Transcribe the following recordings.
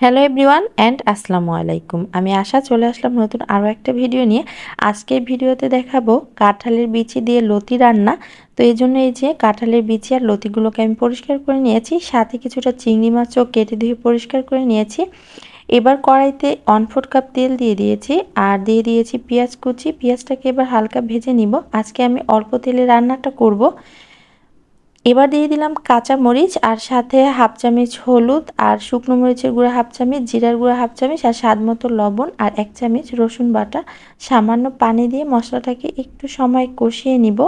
Hello everyone and আসসালামু আলাইকুম। আমি আশা, চলে আসলাম নতুন আরও একটা ভিডিও নিয়ে। আজকের ভিডিওতে দেখাবো কাঁঠালের বিচি দিয়ে লতি রান্না। তো এই জন্য এই যে কাঁঠালের বিচি আর লতিগুলোকে আমি পরিষ্কার করে নিয়েছি, সাথে কিছুটা চিংড়ি মাছও কেটে ধুয়ে পরিষ্কার করে নিয়েছি। এবার কড়াইতে ওয়ান ফোর কাপ তেল দিয়ে দিয়েছি আর দিয়ে দিয়েছি পেঁয়াজ কুচি। পেঁয়াজটাকে এবার হালকা ভেজে নিব। আজকে আমি অল্প তেলে রান্নাটা করব। এবার দিয়ে দিলাম কাঁচা মরিচ আর সাথে হাফ চামচ হলুদ আর শুকনো মরিচের গুঁড়া হাফ চামচ, জিরার গুঁড়া হাফ চামচ আর স্বাদ মতো লবণ আর এক চামচ রসুন বাটা। সামান্য পানি দিয়ে মশলাটাকে একটু সময় কষিয়ে নিব।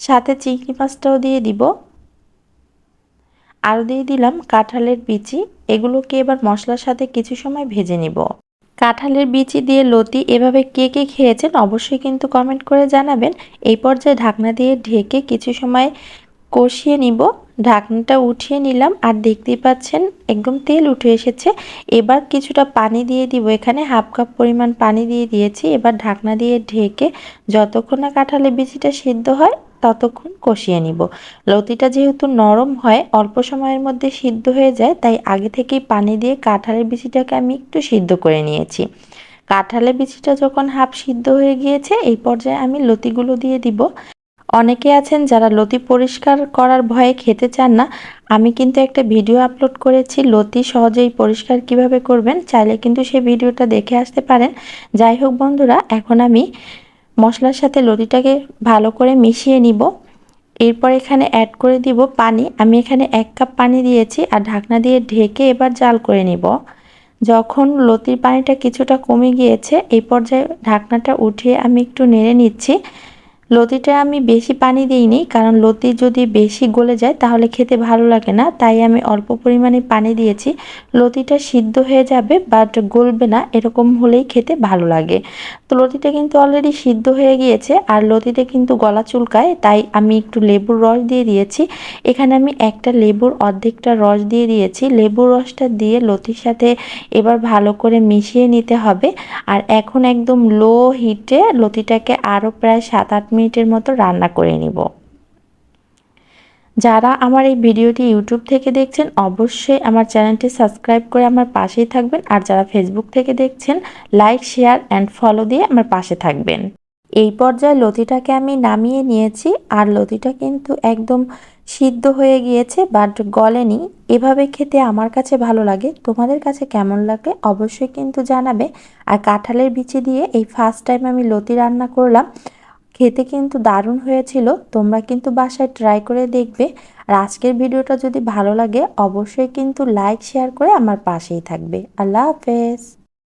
সাথে চিংড়ি মাছটাও দিয়ে দিব। আর দিয়ে দিলাম কাঁঠালের বিচি। এগুলোকে এবার মশলার সাথে কিছু সময় ভেজে নিব। কাঁঠালের বিচি দিয়ে লতি এভাবে কে কে খেয়েছেন অবশ্যই কিন্তু কমেন্ট করে জানাবেন। এই পর্যায়ে ঢাকনা দিয়ে ঢেকে কিছু সময় কষিয়ে নিব। ঢাকনাটা উঠিয়ে নিলাম আর দেখতেই পাচ্ছেন একদম তেল উঠে এসেছে। এবার কিছুটা পানি দিয়ে দিব। এখানে হাফ কাপ পরিমাণ পানি দিয়ে দিয়েছি। এবার ঢাকনা দিয়ে ঢেকে যতক্ষণ না কাঁঠালে বিচিটা সিদ্ধ হয়, ততক্ষণ কষিয়ে নিব। লতিটা যেহেতু নরম হয়, অল্প সময়ের মধ্যে সিদ্ধ হয়ে যায়, তাই আগে থেকেই পানি দিয়ে কাঁঠালের বিচিটাকে আমি একটু সিদ্ধ করে নিয়েছি। কাঁঠালের বিচিটা যখন হাফ সিদ্ধ হয়ে গিয়েছে, এই পর্যায়ে আমি লতিগুলো দিয়ে দিব। অনেকে আছেন যারা লতি পরিষ্কার করার ভয়ে খেতে চান না। আমি কিন্তু একটা ভিডিও আপলোড করেছি, লতি সহজেই পরিষ্কার কীভাবে করবেন চাইলে কিন্তু সেই ভিডিওটা দেখে আসতে পারেন। যাই হোক বন্ধুরা, এখন আমি মশলার সাথে লতিটাকে ভালো করে মিশিয়ে নিব। এরপর এখানে অ্যাড করে দিব পানি। আমি এখানে এক কাপ পানি দিয়েছি আর ঢাকনা দিয়ে ঢেকে এবার জাল করে নিব। যখন লতির পানিটা কিছুটা কমে গিয়েছে, এই পর্যায়ে ঢাকনাটা উঠিয়ে আমি একটু নেড়ে নিচ্ছি। লতিটা আমি বেশি পানি দিইনি, কারণ লতি যদি বেশি গলে যায় তাহলে খেতে ভালো লাগে না, তাই আমি অল্প পরিমাণে পানি দিয়েছি। লতিটা সিদ্ধ হয়ে যাবে বাট গলবে না, এরকম হলেই খেতে ভালো লাগে। তো লতিটা কিন্তু অলরেডি সিদ্ধ হয়ে গিয়েছে, আর লতিতে কিন্তু গলা চুলকায়, তাই আমি একটু লেবুর রস দিয়ে দিয়েছি। এখানে আমি একটা লেবুর অর্ধেকটা রস দিয়ে দিয়েছি। লেবুর রসটা দিয়ে লতির সাথে এবার ভালো করে মিশিয়ে নিতে হবে, আর এখন একদম লো হিটে লতিটাকে আরও প্রায় সাত আট মিনিটের মতো রান্না করে নিব। যারা আমার এই ভিডিওটি ইউটিউব থেকে দেখছেন, অবশ্যই আমার চ্যানেলটি সাবস্ক্রাইব করে আমার পাশেই থাকবেন। আর যারা ফেসবুক থেকে দেখছেন, লাইক, শেয়ার, অ্যান্ড ফলো দিয়ে আমার পাশে থাকবেন। এই পর্যায়ে লতিটাকে আমি নামিয়ে নিয়েছি। আর লতিটা কিন্তু একদম সিদ্ধ হয়ে গিয়েছে, বাট গলেনি। এভাবে খেতে আমার কাছে ভালো লাগে। তোমাদের কাছে কেমন লাগে অবশ্যই কিন্তু জানাবে। আর কাঁঠালের বিচি দিয়ে এই ফার্স্ট টাইম আমি লতি রান্না করলাম। খেতে কিন্তু দারুণ হয়েছিল। তোমরা কিন্তু বাসায় ট্রাই করে দেখবে। আর আজকের ভিডিওটা যদি ভালো লাগে, অবশ্যই কিন্তু লাইক শেয়ার করে আমার পাশেই থাকবে। আল্লাহ হাফেজ।